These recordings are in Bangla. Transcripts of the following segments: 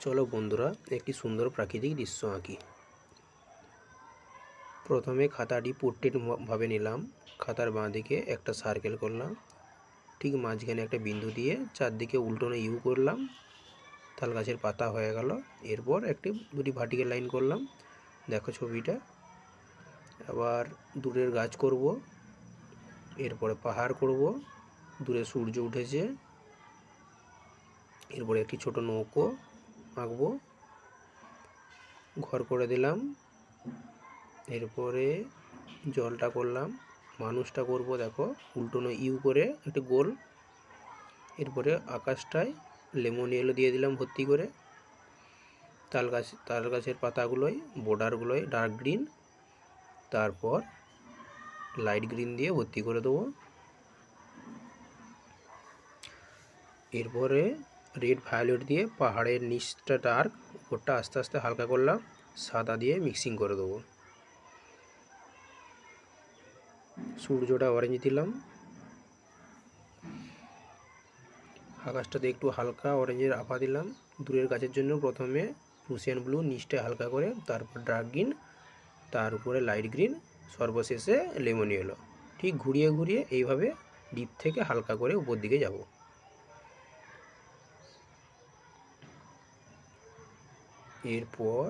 চলো বন্ধুরা, একটি সুন্দর প্রাকৃতিক দৃশ্য আঁকি। প্রথমে খাতাটি ভাবে নিলাম। খাতার বাঁ দিকে একটা সার্কেল করলাম। ঠিক মাঝখানে একটা বিন্দু দিয়ে চারদিকে উল্টোনো ইউ করলাম। তাল গাছের পাতা হয়ে গেল। এরপর একটি, দুটি ভার্টিক্যাল লাইন করলাম। দেখো ছবিটা। আবার দূরের গাছ করব। এরপরে পাহাড় করব। দূরে সূর্য উঠেছে। এরপরে একটি ছোট নৌকো। আঁকবো। ঘর করে দিলাম। এরপরে জলটা করলাম। মানুষটা করব দেখো, উল্টোনো ইউ করে একটু গোল। এরপরে আকাশটায় লেমন ইয়েলো দিয়ে দিলাম ভর্তি করে। তাল গাছ, তাল গাছের পাতাগুলোয় বর্ডারগুলোয় ডার্ক গ্রিন তারপর লাইট গ্রিন দিয়ে ভর্তি করে দেবো। এরপরে রেড ভায়োলেট দিয়ে পাহাড়ের নিচটা ডার্ক উপরটা আস্তে আস্তে হালকা করলাম, সাদা দিয়ে মিক্সিং করে দেবো। সূর্যটা অরেঞ্জ দিলাম। আকাশটাতে একটু হালকা অরেঞ্জের আভা দিলাম। দূরের গাছের জন্য প্রথমে রুশিয়ান ব্লু নিচটা হালকা করে, তারপর ডার্ক গ্রিন তার উপরে লাইট গ্রিন সর্বশেষে লেমন ইয়েলো ঠিক ঘুরিয়ে ঘুরিয়ে এইভাবে ডিপ থেকে হালকা করে উপর দিকে যাব। এরপর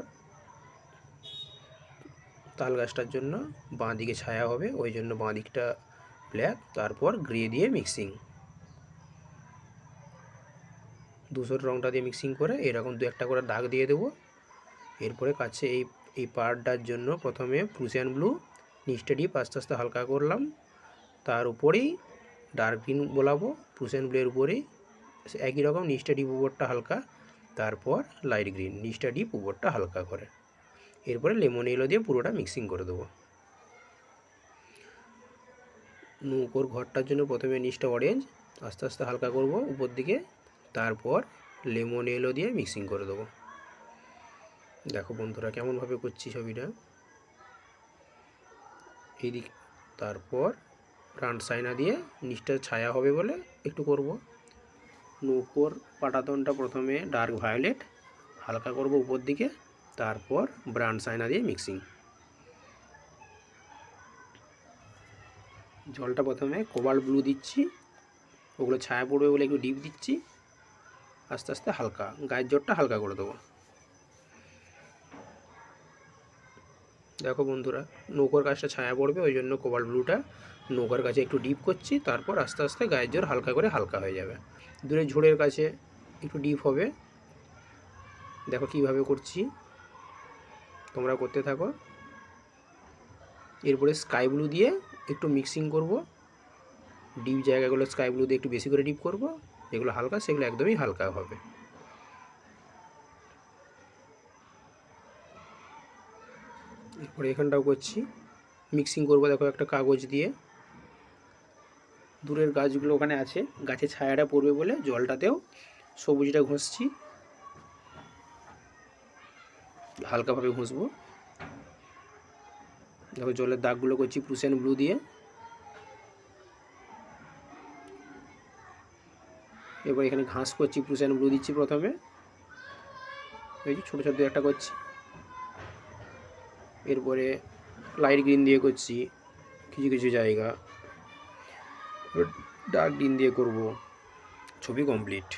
তাল গাছটার জন্য বাঁ দিকে ছায়া হবে, ওই জন্য বাঁ দিকটা ব্ল্যাক তারপর গ্রে দিয়ে মিক্সিং ধূসর রঙটা দিয়ে মিক্সিং করে এরকম দু একটা করে দাগ দিয়ে দেবো। এরপরে কাছে এই এই পার্টটার জন্য প্রথমে প্রুসিয়ান ব্লু নিচটা ডিপ আস্তে আস্তে হালকা করলাম। তার উপরেই ডার্ক গ্রিন বলাবো প্রুসিয়ান ব্লুয়ের উপরেই একই রকম নিচটা ডিপ উপরটা হালকা। তারপর লাইট গ্রিন নিচটা ডিপ উপরটা হালকা করে। এরপরে লেমন এলো দিয়ে পুরোটা মিক্সিং করে দেবো। নৌকোর ঘরটার জন্য প্রথমে নিচটা অরেঞ্জ আস্তে আস্তে হালকা করব উপর দিকে, তারপর লেমন এলো দিয়ে মিক্সিং করে দেবো। দেখো বন্ধুরা কেমনভাবে করছি ছবিটা। এই দিক তারপর প্রাণ সাইনা দিয়ে নিচটা ছায়া হবে বলে একটু করব। নৌকোর পাটাতনটা প্রথমে ডার্ক ভায়োলেট, হালকা করব উপর দিকে, তারপর ব্রান্ড সাইনা দিয়ে মিক্সিং। জলটা প্রথমে কোবাল্ট ব্লু দিচ্ছি, ওগুলো ছায়া পড়বে বলে একটু ডিপ দিচ্ছি, আস্তে আস্তে হালকা, গায়ের জলটা হালকা করে দেবো। দেখো বন্ধুরা, নৌকার কাছটা ছায়া পড়বে, ওই জন্য কোবাল্ট ব্লুটা নৌকার কাছে একটু ডিপ করছি, তারপর আস্তে আস্তে গায়ের জোর হালকা করে হালকা হয়ে যাবে। দূরে ঝোড়ের কাছে একটু ডিপ হবে। দেখো কীভাবে করছি। তোমরা করতে থাকো। এরপরে স্কাই ব্লু দিয়ে একটু মিক্সিং করব। ডিপ জায়গাগুলো স্কাই ব্লু দিয়ে একটু বেশি করে ডিপ করব। যেগুলো হালকা, সেগুলো একদমই হালকা হবে। এরপরে এখানটাও করছি। মিক্সিং করব, দেখো একটা কাগজ দিয়ে। দূরের গাছগুলো ওখানে আছে। গাছে ছায়াটা পড়বে বলে জলটাতেও সবুজটা ঘষছি। হালকাভাবে ঘষবো। দেখো জলের দাগগুলো করছি প্রুসেন ব্লু দিয়ে। এবার এখানে ঘাস করছি প্রুসেন ব্লু দিচ্ছি প্রথমে। ছোটো ছোটো একটা করছি। এরপরে লাইট গ্রিন দিয়ে করছি কিছু কিছু জায়গা। ডার্ক গ্রিন দিয়ে করব। ছবি কমপ্লিট